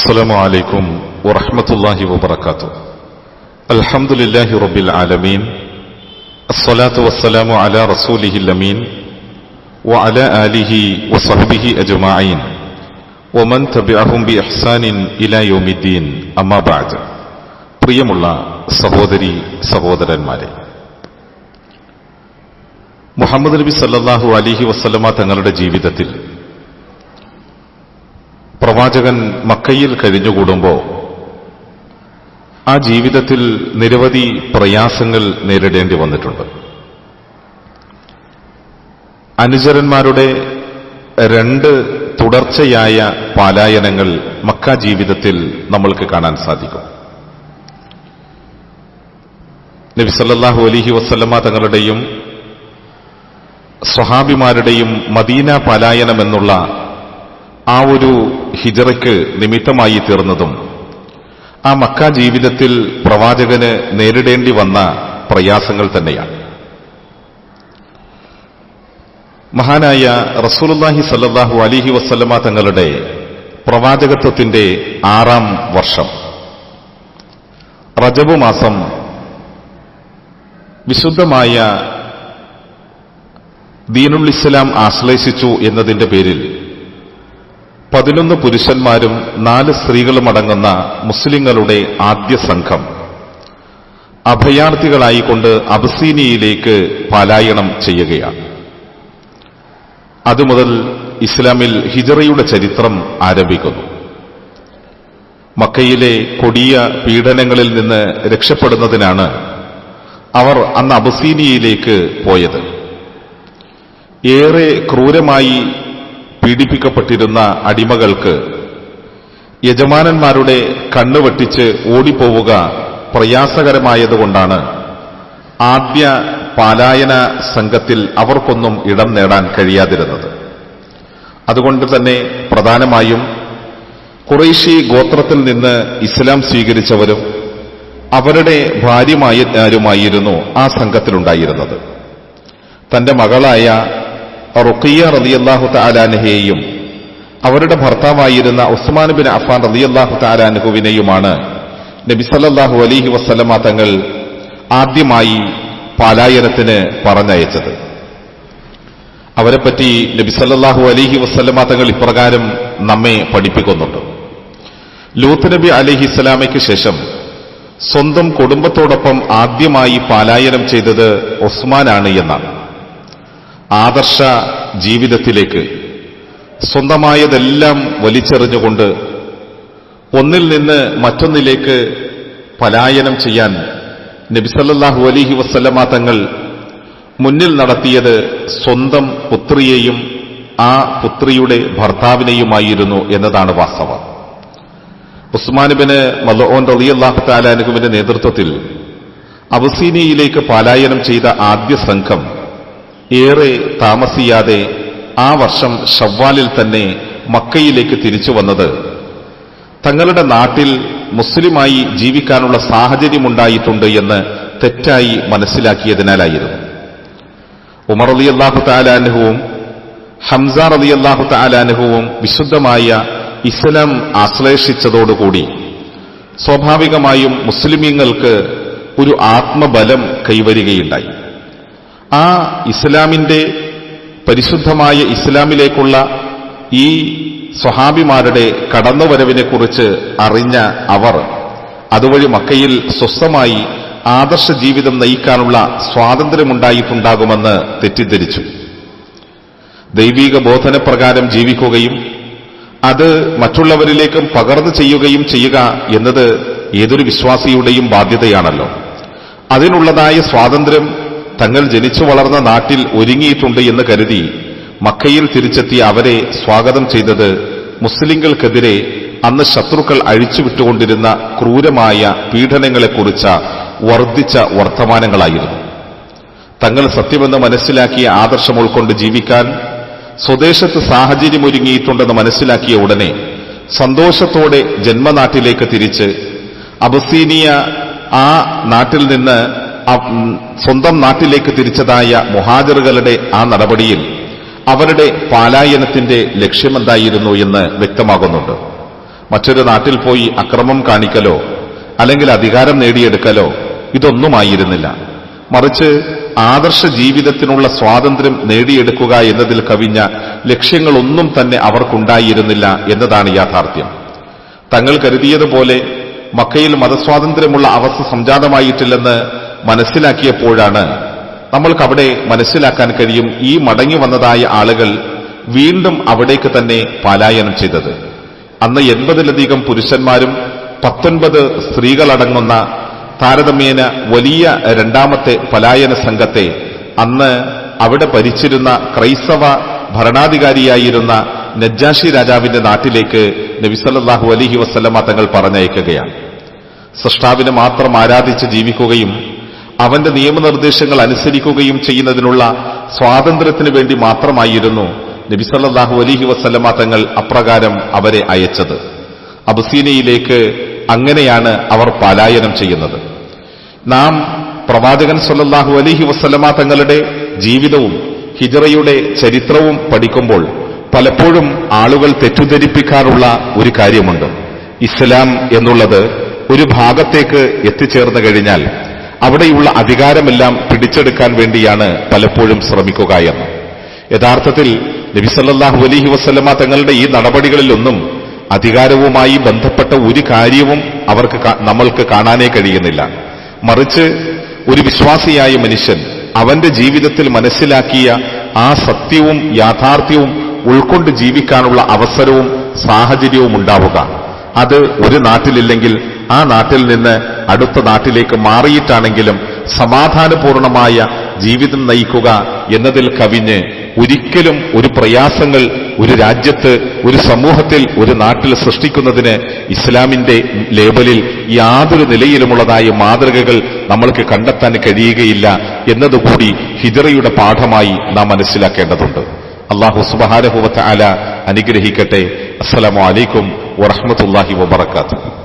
السلام عليكم ورحمة الله وبركاته الحمد لله رب العالمين الصلاة والسلام على رسوله الأمين وعلى آله وصحبه أجمعين ومن تبعهم بإحسان إلى يوم الدين أما بعد പ്രിയമുള്ള സഹോദരി സഹോദരന്മാരെ മുഹമ്മദ് നബി സല്ലല്ലാഹു അലിഹി വസ്ലമ തങ്ങളുടെ ജീവിതത്തിൽ പ്രവാചകൻ മക്കയിൽ കഴിഞ്ഞുകൂടുമ്പോൾ ആ ജീവിതത്തിൽ നിരവധി പ്രയാസങ്ങൾ നേരിടേണ്ടി വന്നിട്ടുണ്ട്. അനുചരന്മാരുടെ രണ്ട് തുടർച്ചയായ പാലായനങ്ങൾ മക്ക ജീവിതത്തിൽ നമ്മൾക്ക് കാണാൻ സാധിക്കും. നബി സല്ലല്ലാഹു അലിഹി വസ്ലമ തങ്ങളുടെയും സ്വഹാബിമാരുടെയും മദീന പലായനം എന്നുള്ള ആ ഒരു ഹിജറയ്ക്ക് നിമിത്തമായി തീർന്നതും ആ മക്ക ജീവിതത്തിൽ പ്രവാചകന് നേരിടേണ്ടി വന്ന പ്രയാസങ്ങൾ തന്നെയാണ്. മഹാനായ റസൂലുല്ലാഹി സല്ലാഹു അലിഹി വസ്ലമ തങ്ങളുടെ പ്രവാചകത്വത്തിന്റെ ആറാം വർഷം. റജബ് മാസം വിശുദ്ധമായ ദീനുൽ ഇസ്ലാം ആശ്ലേഷിച്ചു എന്നതിന്റെ പേരിൽ പതിനൊന്ന് പുരുഷന്മാരും നാല് സ്ത്രീകളും അടങ്ങുന്ന മുസ്ലിങ്ങളുടെ ആദ്യ സംഘം. അഭയാർത്ഥികളായിക്കൊണ്ട് അബസീനിയയിലേക്ക് പലായനം ചെയ്യുകയാണ്. അതുമുതൽ ഇസ്ലാമിൽ ഹിജറയുടെ ചരിത്രം ആരംഭിക്കുന്നു. മക്കയിലെ കൊടിയ പീഡനങ്ങളിൽ നിന്ന് രക്ഷപ്പെടുന്നതിനാണ് അവർ അന്ന് അബസീനിയയിലേക്ക് പോയത്. ഏറെ ക്രൂരമായി പീഡിപ്പിക്കപ്പെട്ടിരുന്ന അടിമകൾക്ക് യജമാനന്മാരുടെ കണ്ണുവെട്ടിച്ച് ഓടിപ്പോവുക പ്രയാസകരമായതുകൊണ്ടാണ് ആദ്യ പാലായന സംഘത്തിൽ അവർക്കൊന്നും ഇടം നേടാൻ കഴിയാതിരുന്നത്. അതുകൊണ്ട് തന്നെ പ്രധാനമായും കുറേശി ഗോത്രത്തിൽ നിന്ന് ഇസ്ലാം സ്വീകരിച്ചവരും അവരുടെ ഭാര്യമാരുമായിരുന്നു ആ സംഘത്തിലുണ്ടായിരുന്നത്. തന്റെ മകളായ റുഖിയ റതിയല്ലാഹു താലാൻഹയെയും അവരുടെ ഭർത്താവായിരുന്ന ഉസ്മാൻ ബിൻ അഫാൻ റതിയല്ലാഹു താലാനഹുവിനെയുമാണ് നബി നബിസല്ലാഹു അലഹി വസ്ലമ തങ്ങൾ ആദ്യമായി പാലായനത്തിന് പറഞ്ഞയച്ചത്. അവരെപ്പറ്റി നബിസല്ലാഹു അലിഹി വസ്ലമ തങ്ങൾ ഇപ്രകാരം നമ്മെ പഠിപ്പിക്കുന്നുണ്ട്. ലൂത്ത് നബി അലിഹി ഇസ്ലാമയ്ക്ക് ശേഷം സ്വന്തം കുടുംബത്തോടൊപ്പം ആദ്യമായി പാലായനം ചെയ്തത് ഉസ്മാനാണ് എന്നാണ്. ആദർശ ജീവിതത്തിലേക്ക് സ്വന്തമായതെല്ലാം വലിച്ചെറിഞ്ഞുകൊണ്ട് ഒന്നിൽ നിന്ന് മറ്റൊന്നിലേക്ക് പലായനം ചെയ്യാൻ നബിസല്ലാഹു അലിഹി വസ്ലമാ തങ്ങൾ മുന്നിൽ നടത്തിയത് സ്വന്തം പുത്രിയെയും ആ പുത്രിയുടെ ഭർത്താവിനെയുമായിരുന്നു എന്നതാണ് വാസ്തവം. ഉസ്മാനുബിന് മലോൻ റളിയല്ലാഹു താലാനുഹുവിന്റെ നേതൃത്വത്തിൽ അബസീനിയയിലേക്ക് പലായനം ചെയ്ത ആദ്യ സംഘം ഏറെ താമസിയാതെ ആ വർഷം ഷവ്വാലിൽ തന്നെ മക്കയിലേക്ക് തിരിച്ചു വന്നത്. തങ്ങളുടെ നാട്ടിൽ മുസ്ലിമായി ജീവിക്കാനുള്ള സാഹചര്യമുണ്ടായിട്ടുണ്ട് എന്ന് തെറ്റായി മനസ്സിലാക്കിയതിനാലായിരുന്നു. ഉമർ അലി അള്ളാഹു താലാനുഹുവും ഹംസ അലി അള്ളാഹു താലാനുഹുവും വിശുദ്ധമായ ഇസ്ലാം ആശ്ലേഷിച്ചതോടുകൂടി സ്വാഭാവികമായും മുസ്ലിമീങ്ങൾക്ക് ഒരു ആത്മബലം കൈവരികയുണ്ടായി. ആ ഇസ്ലാമിന്റെ പരിശുദ്ധമായ ഇസ്ലാമിലേക്കുള്ള ഈ സ്വഹാബിമാരുടെ കടന്നുവരവിനെക്കുറിച്ച് അറിഞ്ഞ അവർ അതുവഴി മക്കയിൽ സ്വസ്ഥമായി ആദർശ ജീവിതം നയിക്കാനുള്ള സ്വാതന്ത്ര്യമുണ്ടായിട്ടുണ്ടാകുമെന്ന് തെറ്റിദ്ധരിച്ചു. ദൈവീക ബോധനപ്രകാരം ജീവിക്കുകയും അത് മറ്റുള്ളവരിലേക്കും പകർന്നു ചെയ്യുകയും ചെയ്യുക എന്നത് ഏതൊരു വിശ്വാസിയുടെയും ബാധ്യതയാണല്ലോ. അതിനുള്ളതായ സ്വാതന്ത്ര്യം തങ്ങൾ ജനിച്ചു വളർന്ന നാട്ടിൽ ഒരുങ്ങിയിട്ടുണ്ട് എന്ന് കരുതി മക്കയിൽ തിരിച്ചെത്തിയ അവരെ സ്വാഗതം ചെയ്തത് മുസ്ലിങ്ങൾക്കെതിരെ അന്ന് ശത്രുക്കൾ അഴിച്ചുവിട്ടുകൊണ്ടിരുന്ന ക്രൂരമായ പീഡനങ്ങളെക്കുറിച്ച വർദ്ധിച്ച വർത്തമാനങ്ങളായിരുന്നു. തങ്ങൾ സത്യമെന്ന് മനസ്സിലാക്കിയ ആദർശം ഉൾക്കൊണ്ട് ജീവിക്കാൻ സ്വദേശത്ത് സാഹചര്യമൊരുങ്ങിയിട്ടുണ്ടെന്ന് മനസ്സിലാക്കിയ ഉടനെ സന്തോഷത്തോടെ ജന്മനാട്ടിലേക്ക് തിരിച്ച് അബസീനിയ ആ നാട്ടിൽ നിന്ന് സ്വന്തം നാട്ടിലേക്ക് തിരിച്ചതായ മുഹാജറുകളുടെ ആ നടപടിയിൽ അവരുടെ പാലായനത്തിന്റെ ലക്ഷ്യമെന്തായിരുന്നു എന്ന് വ്യക്തമാകുന്നുണ്ട്. മറ്റൊരു നാട്ടിൽ പോയി അക്രമം കാണിക്കലോ അല്ലെങ്കിൽ അധികാരം നേടിയെടുക്കലോ ഇതൊന്നുമായിരുന്നില്ല. മറിച്ച് ആദർശ ജീവിതത്തിനുള്ള സ്വാതന്ത്ര്യം നേടിയെടുക്കുക എന്നതിൽ കവിഞ്ഞ ലക്ഷ്യങ്ങളൊന്നും തന്നെ അവർക്കുണ്ടായിരുന്നില്ല എന്നതാണ് യാഥാർത്ഥ്യം. തങ്ങൾ കരുതിയതുപോലെ മക്കയിൽ മതസ്വാതന്ത്ര്യമുള്ള അവസ്ഥ സംജാതമായിട്ടില്ലെന്ന് മനസ്സിലാക്കിയപ്പോഴാണ് നമ്മൾക്കവിടെ മനസ്സിലാക്കാൻ കഴിയും ഈ മടങ്ങി വന്നതായ ആളുകൾ വീണ്ടും അവിടേക്ക് തന്നെ പലായനം ചെയ്തത്. അന്ന് എൺപതിലധികം പുരുഷന്മാരും പത്തൊൻപത് സ്ത്രീകളടങ്ങുന്ന താരതമ്യേന വലിയ രണ്ടാമത്തെ പലായന സംഘത്തെ അന്ന് അവിടെ ഭരിച്ചിരുന്ന ക്രൈസ്തവ ഭരണാധികാരിയായിരുന്ന നജ്ജാഷി രാജാവിന്റെ നാട്ടിലേക്ക് നബിസല്ലാഹു അലഹി വസ്ലമ തങ്ങൾ പറഞ്ഞയക്കുകയാണ്. സൃഷ്ടാവിനെ മാത്രം ആരാധിച്ച് ജീവിക്കുകയും അവന്റെ നിയമനിർദ്ദേശങ്ങൾ അനുസരിക്കുകയും ചെയ്യുന്നതിനുള്ള സ്വാതന്ത്ര്യത്തിന് വേണ്ടി മാത്രമായിരുന്നു നബിസല്ലാഹു അലിഹി വസ്ലമ തങ്ങൾ അപ്രകാരം അവരെ അയച്ചത്. അബസീനയിലേക്ക് അങ്ങനെയാണ് അവർ പലായനം ചെയ്യുന്നത്. നാം പ്രവാചകൻ സല്ലല്ലാഹു അലിഹി വസ്ലമ തങ്ങളുടെ ജീവിതവും ഹിജറയുടെ ചരിത്രവും പഠിക്കുമ്പോൾ പലപ്പോഴും ആളുകൾ തെറ്റിദ്ധരിപ്പിക്കാറുള്ള ഒരു കാര്യമുണ്ട്. ഇസ്ലാം എന്നുള്ളത് ഒരു ഭാഗത്തേക്ക് എത്തിച്ചേർന്നു കഴിഞ്ഞാൽ അവിടെയുള്ള അധികാരമെല്ലാം പിടിച്ചെടുക്കാൻ വേണ്ടിയാണ് പലപ്പോഴും ശ്രമിക്കുക എന്ന്. യഥാർത്ഥത്തിൽ നബിസല്ലാഹു അലഹി വസ്ലമ തങ്ങളുടെ ഈ നടപടികളിലൊന്നും അധികാരവുമായി ബന്ധപ്പെട്ട ഒരു കാര്യവും അവർക്ക് നമ്മൾക്ക് കാണാനേ കഴിയുന്നില്ല. മറിച്ച് ഒരു വിശ്വാസിയായ മനുഷ്യൻ അവന്റെ ജീവിതത്തിൽ മനസ്സിലാക്കിയ ആ സത്യവും യാഥാർത്ഥ്യവും ഉൾക്കൊണ്ട് ജീവിക്കാനുള്ള അവസരവും സാഹചര്യവും ഉണ്ടാവുക. അത് ഒരു നാട്ടിലില്ലെങ്കിൽ ആ നാട്ടിൽ നിന്ന് അടുത്ത നാട്ടിലേക്ക് മാറിയിട്ടാണെങ്കിലും സമാധാനപൂർണമായ ജീവിതം നയിക്കുക എന്നതിൽ കവിഞ്ഞ് ഒരിക്കലും ഒരു പ്രയാസങ്ങൾ ഒരു രാജ്യത്ത് ഒരു സമൂഹത്തിൽ ഒരു നാട്ടിൽ സൃഷ്ടിക്കുന്നതിന് ഇസ്ലാമിന്റെ ലേബലിൽ യാതൊരു നിലയിലുമുള്ളതായ മാതൃകകൾ നമ്മൾക്ക് കണ്ടെത്താൻ കഴിയുകയില്ല എന്നതുകൂടി ഹിജറയുടെ പാഠമായി നാം മനസ്സിലാക്കേണ്ടതുണ്ട്. അള്ളാഹു സുബഹാരഹുവത്ത അല അനുഗ്രഹിക്കട്ടെ. അസ്സലാമു അലൈക്കും വറഹമത്തല്ലാഹി വബർക്കാത്തു